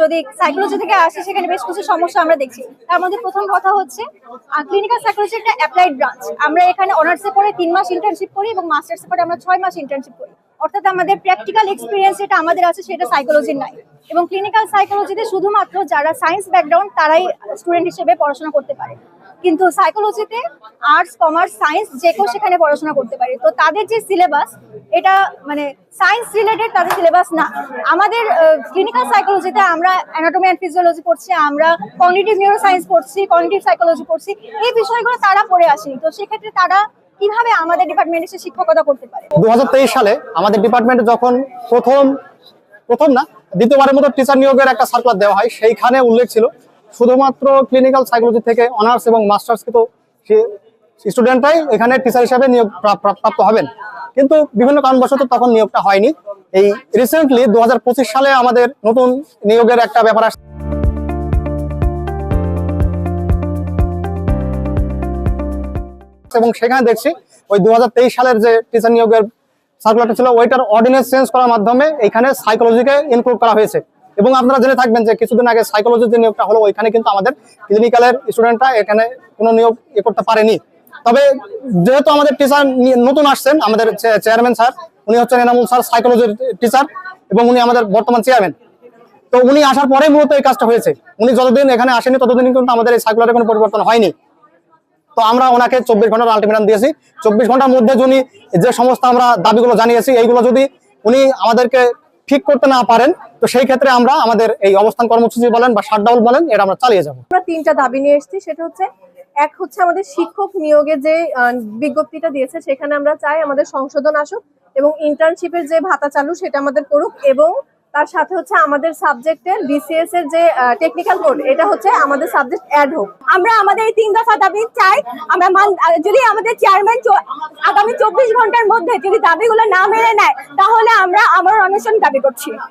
যদি সাইকোলজি থেকে আসে, সেখানে বেশ কিছু সমস্যা আমরা দেখছি। তার মধ্যে প্রথম কথা হচ্ছে ক্লিনিক্যাল সাইকোলজি একটা অ্যাপ্লাইড ব্রাঞ্চ আমরা এখানে অনার্সে পরে তিন মাস ইন্টার্নশিপ করি এবং মাস্টার্সে পরে আমরা ছয় মাস ইন্টার্নশিপ করি। অর্থাৎ আমাদের প্র্যাকটিক্যাল এক্সপিরিয়েন্স যেটা আমাদের আছে, সেটা সাইকোলজির নাই। এবং ক্লিনিক্যাল সাইকোলজিতে শুধুমাত্র যারা সায়েন্স ব্যাকগ্রাউন্ড তারাই স্টুডেন্ট হিসেবে পড়াশোনা করতে পারে। কিন্তু সাইকোলজিতে আর্টস কমার্স সায়েন্স যে কেউ সেখানে পড়াশোনা করতে পারে। তো তাদের যে সিলেবাস এটা মানে সায়েন্স রিলেটেড তাদের সিলেবাস না। আমাদের ক্লিনিক্যাল সাইকোলজিতে আমরা অ্যানাটমি অ্যান্ড ফিজিওলজি পড়ছি, আমরা কগনিটিভ নিউরো সায়েন্স পড়ছি কগনিটিভ সাইকোলজি পড়ছি, এই বিষয়গুলো তারা পড়ে আসেনি। তো সেক্ষেত্রে তারা কীভাবে আমাদের ডিপার্টমেন্টে এসে শিক্ষকতা করতে পারে? দুহাজার তেইশ সালে আমাদের ডিপার্টমেন্টে যখন প্রথম প্রথম না, দ্বিতীয়বারের মতো টিচার নিয়োগের একটা সার্কুলার দেওয়া হয়, সেইখানে উল্লেখ ছিল শুধুমাত্র ক্লিনিক্যাল সাইকোলজি থেকে অনার্স এবং মাস্টার্স কিন্তু স্টুডেন্টরাই এখানে টিচার হিসাবে নিয়োগ প্রা- প্রা- প্রাপ্ত হবেন। কিন্তু বিভিন্ন কারণবশত তখন নিয়োগটা হয়নি। এই রিসেন্টলি দু সালে আমাদের নতুন নিয়োগের একটা ব্যাপার আসছে এবং সেখানে দেখছি ওই দু হাজার তেইশ সালের যে টিচার নিয়োগের সার্কুলারটা ছিল, ওইটার অর্ডিনেন্স চেঞ্জ করার মাধ্যমে এখানে সাইকোলজিকে ইনক্লুড করা হয়েছে। এবং আপনারা জেনে থাকবেন যে কিছুদিন আগে সাইকোলজির যে নিয়োগটা হলো, ওইখানে কিন্তু আমাদের ক্লিনিক্যালের স্টুডেন্টরা এখানে কোনো নিয়োগ এ করতে পারেনি। তবে যেহেতু আমাদের টিচার নতুন আসছেন, আমাদের চেয়ারম্যান স্যার উনি হচ্ছেন এনামুল স্যার সাইকোলজির টিচার এবং উনি আমাদের বর্তমান চেয়ারম্যান তো উনি আসার পরে মূলত এই কাজটা হয়েছে। উনি যতদিন এখানে আসেনি, ততদিন কিন্তু আমাদের এই সার্কুলারে কোনো পরিবর্তন হয়নি। তো আমরা ওনাকে চব্বিশ ঘণ্টার আলটিমেটাম দিয়েছি। চব্বিশ ঘণ্টার মধ্যে উনি যে সমস্ত আমরা দাবিগুলো জানিয়েছি, এইগুলো যদি উনি আমাদেরকে ঠিক করতে না পারেন, তো সেই ক্ষেত্রে আমরা আমাদের এই অবস্থান কর্মসূচি বলেন বা শাটডাউন বলেন, এটা আমরা চালিয়ে যাব। আমরা তিনটা দাবি নিয়ে এসেছি, সেটা হচ্ছে, এক হচ্ছে আমাদের শিক্ষক নিয়োগে যে বিজ্ঞপ্তিটা দিয়েছে, সেখানে আমরা চাই আমাদের সংশোধন আসুক এবং ইন্টার্নশিপের যে ভাতা চালু, সেটা আমাদের করুক এবং তার সাথে হচ্ছে আমাদের সাবজেক্টের বিসিএস এর যে টেকনিক্যাল কোড এটা হচ্ছে আমাদের সাবজেক্ট অ্যাড হোক আমরা আমাদের এই তিন দফা দাবি চাই, আমরা মান- যদি আমাদের চেয়ারম্যান আগামী চব্বিশ ঘণ্টার মধ্যে যদি দাবিগুলো না মেনে নেয়, তাহলে আমরা আমার অনশন দাবি করছি।